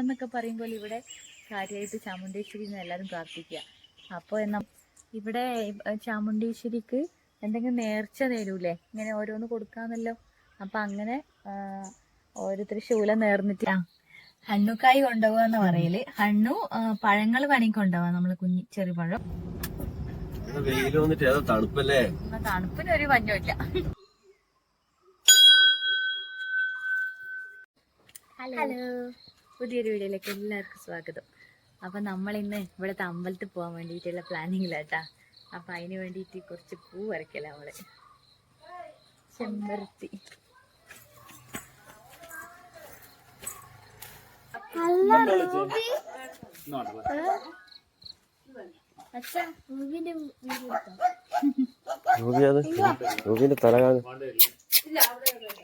അയ്യപ്പൻ എന്നൊക്കെ പറയുമ്പോൾ ഇവിടെ കാര്യമായിട്ട് ചാമുണ്ടേശ്വരി എന്ന് എല്ലാവരും പ്രാർത്ഥിക്കുക. അപ്പോൾ എന്നാ ഇവിടെ ചാമുണ്ടേശ്വരിക്ക് എന്തെങ്കിലും നേർച്ച നേരൂലേ? ഇങ്ങനെ ഓരോന്ന് കൊടുക്കാന്നല്ലോ. അപ്പം അങ്ങനെ ഓരോരുത്തർ ശൂല നേർന്നിട്ട് ഹണ്ണുക്കായി കൊണ്ടുപോകുക എന്ന് പറയൽ. ഹണ്ണു പഴങ്ങൾ വേണമെങ്കിൽ കൊണ്ടുപോകാം നമ്മൾ കുഞ്ഞി ചെറുപഴം പഴം. തണുപ്പല്ലേ? തണുപ്പിന് ഒരു പഞ്ഞമില്ല ഹലോ. പുതിയൊരു വീഡിയോയിലേക്ക് എല്ലാവർക്കും സ്വാഗതം. അപ്പോൾ നമ്മൾ ഇന്ന് ഇവിടുത്തെ അമ്പലത്തിൽ പോകാൻ വേണ്ടിയിട്ടുള്ള പ്ലാനിങ്ങിലാട്ടാ അപ്പം അതിന് വേണ്ടിയിട്ട് കുറച്ച് പൂ വരയ്ക്കല നമ്മൾ ചെമ്പരത്തി.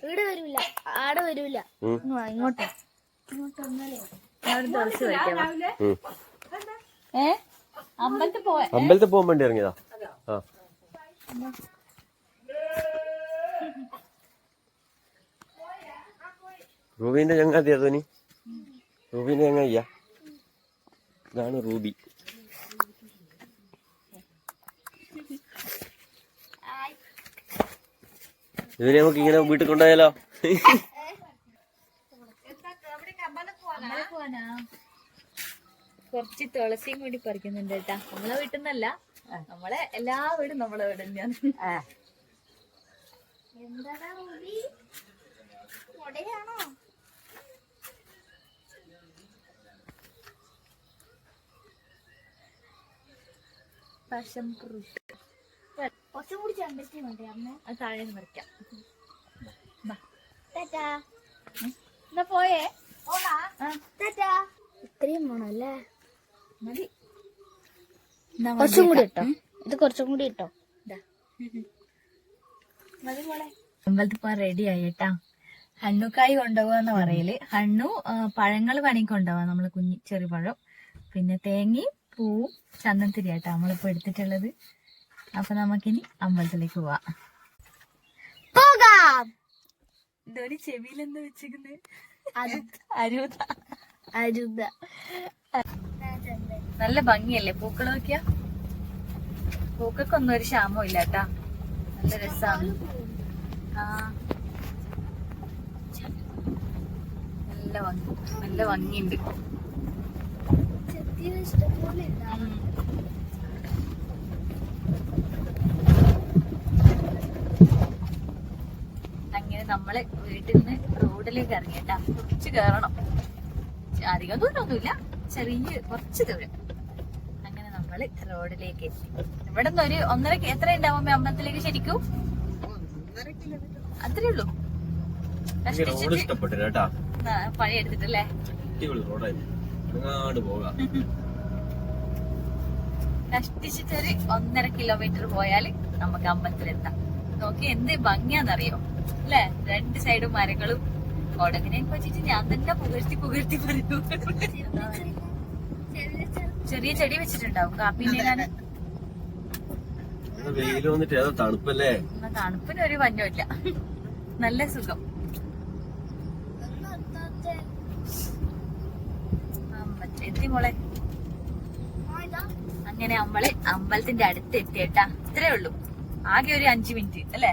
ഇവിടെ വരൂല. ആടെ വരൂല. ഉം. ഇങ്ങോട്ട് അമ്പലത്തിൽ പോകാൻ വേണ്ടി ഇറങ്ങിയതാ. ആ. റൂബിന്റെ ചങ്ങാതിയാ തോനി റൂബിന്റെ ചങ്ങായിയാ ഇതാണ് റൂബി. ഇതിനെ നമുക്ക് ഇങ്ങനെ വീട്ടിൽ കൊണ്ടുപോയാലോ? കുറച്ച് തുളസിയും കൂടി പറിക്കുന്നുണ്ട് കേട്ടാ. നമ്മളെ വീട്ടിൽ നിന്നല്ല നമ്മളെ എല്ലാ വീടും നമ്മളെ വീട് തന്നെയാണ് എന്താടാ റൂബി കൊടയാണോ? പശം ഫ്രൂട്ട് കുറച്ചും കൂടി ചണ്ടസ്റ്റി വേണ്ടേ അമ്മ? അത് താഴെ നിന്ന് പറിക്കാം. ബാ. ടാറ്റാ. എന്നാ പോയേ? ഇത്രയും വേണം അല്ലേ മതി കുറച്ചും കൂടി ഇട്ടോ. ഇത് കുറച്ചും കൂടി ഇട്ടോ. അമ്പലത്തിൽ റെഡി ആയിട്ടാ. ഹണ്ണുക്കായി കൊണ്ടുപോകാന്ന് പറയൽ. ഹണ്ണു പഴങ്ങൾ വേണമെങ്കിൽ കൊണ്ടുപോവാ. നമ്മൾ കുഞ്ഞി പഴം പിന്നെ തേങ്ങയും പൂവും ചന്ദനത്തിരി ആട്ടാ നമ്മളിപ്പോ എടുത്തിട്ടുള്ളത്. അപ്പൊ നമുക്കിനി അമ്പലത്തിലേക്ക് പോവാം. പോകാം. ഇതൊരു ചെവിയിലെന്താ വെച്ചിരിക്കുന്നത് അരുത. അരുത. നല്ല ഭംഗിയല്ലേ പൂക്കൾ നോക്കിയ? പൂക്കൾക്കൊന്നും ഒരു ക്ഷാമം ഇല്ല കേട്ടാ നല്ല രസാണ്. ആ. നല്ല ഭംഗി നല്ല ഭംഗിയുണ്ട്. ഇഷ്ടംപോലെ ഉം. അങ്ങനെ നമ്മൾ വീട്ടിൽ നിന്ന് റോഡിലേക്ക് ഇറങ്ങിയിട്ടാ കുറച്ച് കയറണം അധികം ദൂരമൊന്നുമില്ല. ചെറിയ കുറച്ച് ദൂരം. അങ്ങനെ നമ്മൾ റോഡിലേക്ക് എത്തി. ഇവിടെ നിന്ന് ഒരു ഒന്നര എത്ര ഉണ്ടാവും അമ്പലത്തിലേക്ക് ശരിക്കും? അത്രേ ഉള്ളൂ. എനിക്ക് എടുത്തിട്ടല്ലേ? കഷ്ടിച്ചിട്ടൊരു ഒന്നര കിലോമീറ്റർ പോയാൽ നമുക്ക് അമ്പലത്തിലെത്താം. നോക്കി എന്ത് ഭംഗിയാന്നറിയോ അല്ലേ രണ്ട് സൈഡും മരങ്ങളും. കൊടകിനെ വെച്ചിട്ട് ഞാൻ തന്നെ പുകഴ്ത്തി പുകഴ്ത്തി പറഞ്ഞു. ചെറിയ ചെടി വെച്ചിട്ടുണ്ടാവും. കാപ്പിന്റെ ഞാൻ വെയിൽ വന്നിട്ട് ഏതാ തണുപ്പല്ലേ? തണുപ്പിന് ഒരു പഞ്ഞമില്ല നല്ല സുഖം. എത്തി മോളെ. അങ്ങനെ നമ്മൾ അമ്പലത്തിന്റെ അടുത്ത് എത്തിയേട്ടാ. ഇത്രേ ഉള്ളൂ. ആകെ ഒരു അഞ്ചു മിനിറ്റ് അല്ലേ?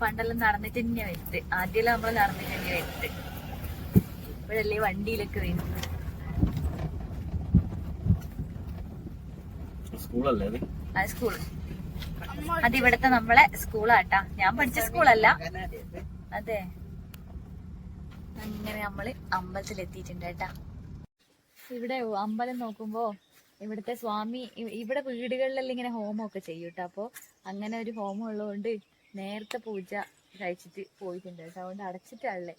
പണ്ടെല്ലാം നടന്നിട്ട് തന്നെയാ വരുത്ത് ആദ്യമെല്ലാം നമ്മൾ നടന്നിട്ട് തന്നെ വരുത്ത് ഇപ്പോഴല്ലേ വണ്ടിയിലൊക്കെ വരുന്നത് സ്കൂളല്ലേ അത്? അത് സ്കൂൾ അത് ഇവിടുത്തെ നമ്മളെ സ്കൂളാട്ടാ. ഞാൻ പഠിച്ച സ്കൂളല്ല. അതെ. അങ്ങനെ നമ്മൾ അമ്പലത്തിൽ എത്തിയിട്ടുണ്ട് കേട്ടാ. ഇവിടെ അമ്പലം നോക്കുമ്പോ ഇവിടുത്തെ സ്വാമി ഇവിടെ വീടുകളിലെല്ലാം ഇങ്ങനെ ഹോമം ഒക്കെ ചെയ്യൂട്ടോ. അപ്പൊ അങ്ങനെ ഒരു ഹോമം ഉള്ളതുകൊണ്ട് നേരത്തെ പൂജ കഴിച്ചിട്ട് പോയിട്ടുണ്ട് കേട്ടോ. അതുകൊണ്ട് അടച്ചിട്ടല്ലേ.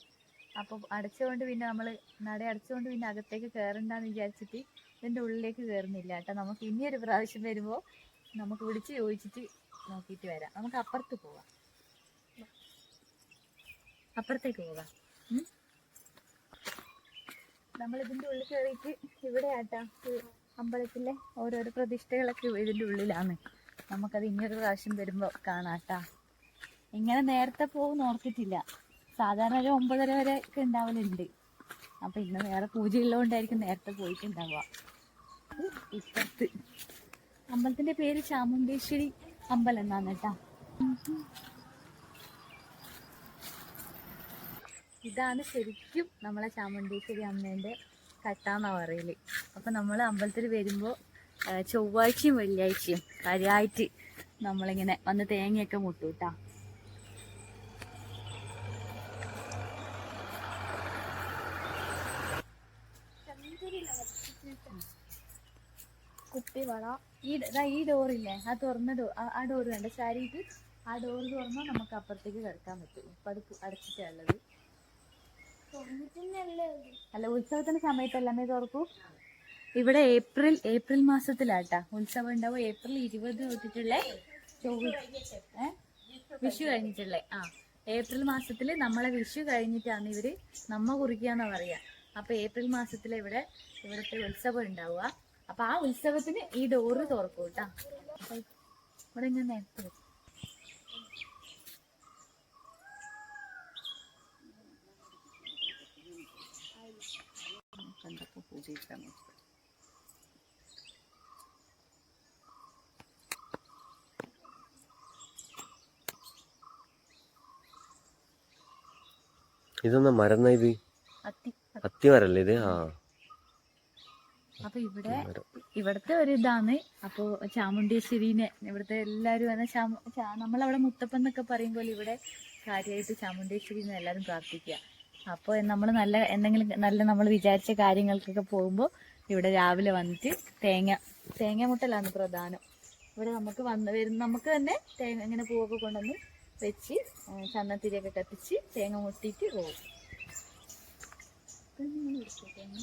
അപ്പോൾ അടച്ചുകൊണ്ട് പിന്നെ നമ്മൾ നട അടച്ചുകൊണ്ട് പിന്നെ അകത്തേക്ക് കയറണ്ടെന്ന് വിചാരിച്ചിട്ട് ഇതിന്റെ ഉള്ളിലേക്ക് കയറുന്നില്ല കേട്ടോ. നമുക്ക് ഇനി ഒരു പ്രാവശ്യം വരുമ്പോൾ നമുക്ക് വിളിച്ച് ചോദിച്ചിട്ട് നോക്കിയിട്ട് വരാം. നമുക്ക് അപ്പുറത്ത് പോവാം. അപ്പുറത്തേക്ക് പോകാം നമ്മളിതിന്റെ ഉള്ളിൽ കയറിയിട്ട് ഇവിടെ ആട്ടാ അമ്പലത്തിലെ ഓരോരോ പ്രതിഷ്ഠകളൊക്കെ ഇതിന്റെ ഉള്ളിലാണ്. നമുക്കത് ഇനിയൊരു പ്രാവശ്യം വരുമ്പോൾ കാണാം കാണാട്ടാ ഇങ്ങനെ നേരത്തെ പോകും ഓർത്തിട്ടില്ല. സാധാരണ ഒരു ഒമ്പതര വരെ ഒക്കെ ഉണ്ടാവലുണ്ട്. അപ്പൊ ഇന്ന് വേറെ പൂജ ഉള്ളതുകൊണ്ടായിരിക്കും നേരത്തെ പോയിട്ടുണ്ടാവുക. അമ്പലത്തിന്റെ പേര് ചാമുണ്ടേശ്വരി അമ്പലം എന്നാണ് കേട്ടാ. ഇതാണ് ശരിക്കും നമ്മളെ ചാമുണ്ടേശ്വരി അമ്മേന്റെ കട്ടാന്ന പറയൽ. അപ്പൊ നമ്മൾ അമ്പലത്തിൽ വരുമ്പോ ചൊവ്വാഴ്ചയും വെള്ളിയാഴ്ചയും കാര്യമായിട്ട് നമ്മളിങ്ങനെ വന്ന് തേങ്ങയൊക്കെ മുട്ടൂട്ടാ കുപ്പിവള ഈ ഈ ഡോറില്ലേ ആ തുറന്ന ഡോർ ആ ഡോർ കണ്ട? സാരിക്ക് ആ ഡോർ തുറന്നാൽ നമുക്ക് അപ്പുറത്തേക്ക് കിടക്കാൻ പറ്റും. ഇപ്പൊ അത് അടച്ചിട്ടുള്ളത് അല്ല ഉത്സവത്തിന്റെ സമയത്തല്ലേ തുറക്കൂ? ഇവിടെ ഏപ്രിൽ ഏപ്രിൽ മാസത്തിലാട്ടാ. ഉത്സവം ഉണ്ടാവും ഏപ്രിൽ ഇരുപത് തൊട്ടിട്ടുള്ള വിഷു കഴിഞ്ഞിട്ടുള്ളേ. ആ ഏപ്രിൽ മാസത്തിൽ നമ്മളെ വിഷു കഴിഞ്ഞിട്ടാണ് ഇവർ നമ്മ കുറിക്കാന്നാ പറയാ. അപ്പൊ ഏപ്രിൽ മാസത്തിൽ ഇവിടെ ഇവിടുത്തെ ഉത്സവം ഉണ്ടാവുക. അപ്പൊ ആ ഉത്സവത്തിന് ഈ ഡോറ് തുറക്കും കേട്ടാ. ഇവിടെ ഞാൻ നേരത്തെ ഇതൊന്നും മരുന്നായി നോക്കാം. ഇതൊന്നാ ഇത് അത്തി അത്തിമരല്ലേ ഇത്? ആ. അപ്പൊ ഇവിടെ ഇവിടത്തെ ഒരു ഇതാണ്. അപ്പോ ചാമുണ്ടേശ്വരീനെ ഇവിടുത്തെ എല്ലാരും വന്ന അവിടെ ചാ- നമ്മളവിടെ മുത്തപ്പൻ എന്നൊക്കെ പറയും പോലെ ഇവിടെ കാര്യമായിട്ട് ചാമുണ്ടേശ്വരീനെ എല്ലാരും പ്രാർത്ഥിക്കുക. അപ്പോൾ നമ്മൾ നല്ല എന്തെങ്കിലും നല്ല നമ്മൾ വിചാരിച്ച കാര്യങ്ങൾക്കൊക്കെ പോകുമ്പോൾ ഇവിടെ രാവിലെ വന്നിട്ട് തേങ്ങ തേങ്ങ മുട്ടലാണ് പ്രധാനം. ഇവിടെ നമുക്ക് വന്ന് വരുന്ന നമുക്ക് തന്നെ തേങ്ങ ഇങ്ങനെ പൂവൊക്കെ കൊണ്ടുവന്ന് വെച്ച് ചന്നത്തിരിയൊക്കെ കത്തിച്ച് തേങ്ങ മുട്ടിയിട്ട് പോകും ഇതൊന്ന് ഇങ്ങനെ ഇരിക്കട്ടെ തേങ്ങ.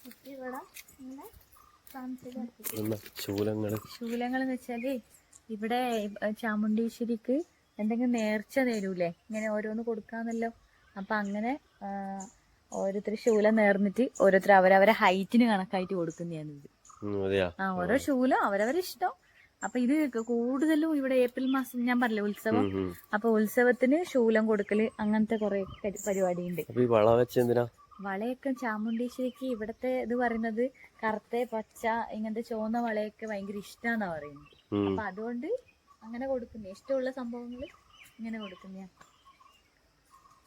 കുപ്പിവള ഇങ്ങനെ ശൂലങ്ങൾ എന്ന് വെച്ചാൽ ഇവിടെ ചാമുണ്ടീശ്വരിക്ക് എന്തെങ്കിലും നേർച്ച തരൂലേ ഇങ്ങനെ ഓരോന്ന് കൊടുക്കാന്നല്ലോ. അപ്പൊ അങ്ങനെ ഓരോരുത്തർ ശൂലം നേർന്നിട്ട് ഓരോരുത്തർ അവരവരെ ഹൈറ്റിന് കണക്കായിട്ട് കൊടുക്കുന്നതാണ് ഇത്. ആ ഓരോ ശൂലം അവരവരെ ഇഷ്ടം. അപ്പൊ ഇത് കൂടുതലും ഇവിടെ ഏപ്രിൽ മാസം ഞാൻ പറഞ്ഞു ഉത്സവം. അപ്പൊ ഉത്സവത്തിന് ശൂലം കൊടുക്കൽ അങ്ങനത്തെ കുറെ പരിപാടി ഉണ്ട് വളയൊക്കെ ചാമുണ്ടീശ്വരിക്ക് ഇവിടത്തെ ഇത് പറയുന്നത് കറുത്ത പച്ച ഇങ്ങനത്തെ ചുവന്ന വളയൊക്കെ ഭയങ്കര ഇഷ്ടാന്നാ പറയുന്നത്. അപ്പൊ അതുകൊണ്ട് അങ്ങനെ കൊടുക്കുന്നേ. ഇഷ്ടമുള്ള സംഭവങ്ങൾ ഇങ്ങനെ കൊടുക്കുന്നയാ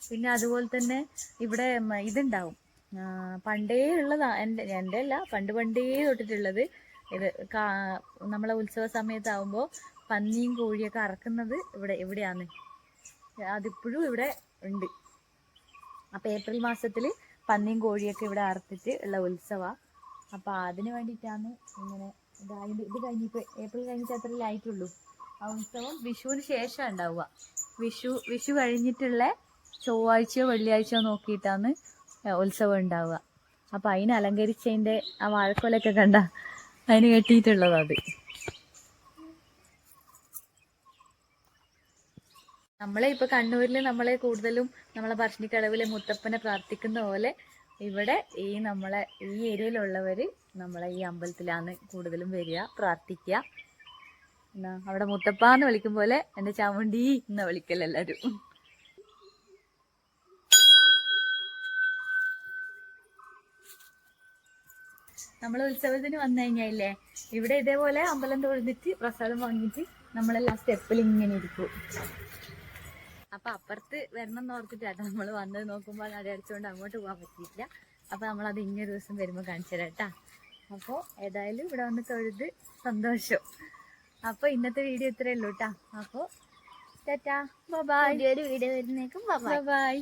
പിന്നെ അതുപോലെ തന്നെ ഇവിടെ ഇതുണ്ടാവും. പണ്ടേ ഉള്ളതാ. എന്റെ എന്റെ അല്ല പണ്ട് പണ്ടേ തൊട്ടിട്ടുള്ളത് ഇത് കാ- നമ്മളെ ഉത്സവ സമയത്താവുമ്പോൾ പന്നിയും കോഴിയൊക്കെ അറക്കുന്നത് ഇവിടെ ഇവിടെയാണ് അതിപ്പോഴും ഇവിടെ ഉണ്ട്. അപ്പൊ ഏപ്രിൽ മാസത്തിൽ പന്നിയും കോഴിയൊക്കെ ഇവിടെ അറുത്തിട്ട് ഉള്ള ഉത്സവമാണ് അപ്പോൾ അതിന് വേണ്ടിയിട്ടാണ് ഇങ്ങനെ ഇത് കഴിഞ്ഞ് ഇത് കഴിഞ്ഞിട്ട് ഏപ്രിൽ കഴിഞ്ഞിട്ട് അത്രയും ആയിട്ടുള്ളൂ ആ ഉത്സവം വിഷുവിന് ശേഷം ഉണ്ടാവുക. വിഷു വിഷു കഴിഞ്ഞിട്ടുള്ള ചൊവ്വാഴ്ചയോ വെള്ളിയാഴ്ചയോ നോക്കിയിട്ടാണ് ഉത്സവം ഉണ്ടാവുക. അപ്പം അതിന് അലങ്കരിച്ചതിന്റെ ആ വാഴക്കോലൊക്കെ കണ്ട അതിന് കെട്ടിയിട്ടുള്ളതാണ് അത്. നമ്മളെ ഇപ്പൊ കണ്ണൂരിൽ നമ്മളെ കൂടുതലും നമ്മളെ പറശ്ശിനിക്കടവിലെ മുത്തപ്പനെ പ്രാർത്ഥിക്കുന്ന പോലെ ഇവിടെ ഈ നമ്മളെ ഈ ഏരിയയിലുള്ളവര് നമ്മളെ ഈ അമ്പലത്തിലാണ് കൂടുതലും വരിക പ്രാർത്ഥിക്കുക. എന്നാ അവിടെ മുത്തപ്പ എന്ന് വിളിക്കും പോലെ എന്റെ ചാമുണ്ടി എന്ന് വിളിക്കൽ എല്ലാരും. നമ്മൾ ഉത്സവത്തിന് വന്നു കഴിഞ്ഞാലേ ഇവിടെ ഇതേപോലെ അമ്പലം തൊഴുന്നിട്ട് പ്രസാദം വാങ്ങിയിട്ട് നമ്മളെല്ലാം സ്റ്റെപ്പിൽ ഇങ്ങനെ ഇരിക്കും. അപ്പൊ അപ്പുറത്ത് വരണം എന്ന് ഓർത്തിട്ടാട്ടോ നമ്മൾ വന്നത് നോക്കുമ്പോൾ നട അടിച്ചുകൊണ്ട് അങ്ങോട്ട് പോകാൻ പറ്റിയില്ല അപ്പൊ നമ്മൾ അത് ഇങ്ങനെ ദിവസം വരുമ്പോൾ കാണിച്ചു തരാം അപ്പോൾ ഏതായാലും ഇവിടെ വന്ന് തൊഴുത് സന്തോഷം. അപ്പൊ ഇന്നത്തെ വീഡിയോ ഇത്രയേ ഉള്ളൂ കേട്ടാ. അപ്പോൾ ടാറ്റാ. ബൈ പുതിയൊരു വീഡിയോ വരുന്നേക്കും. ബൈ.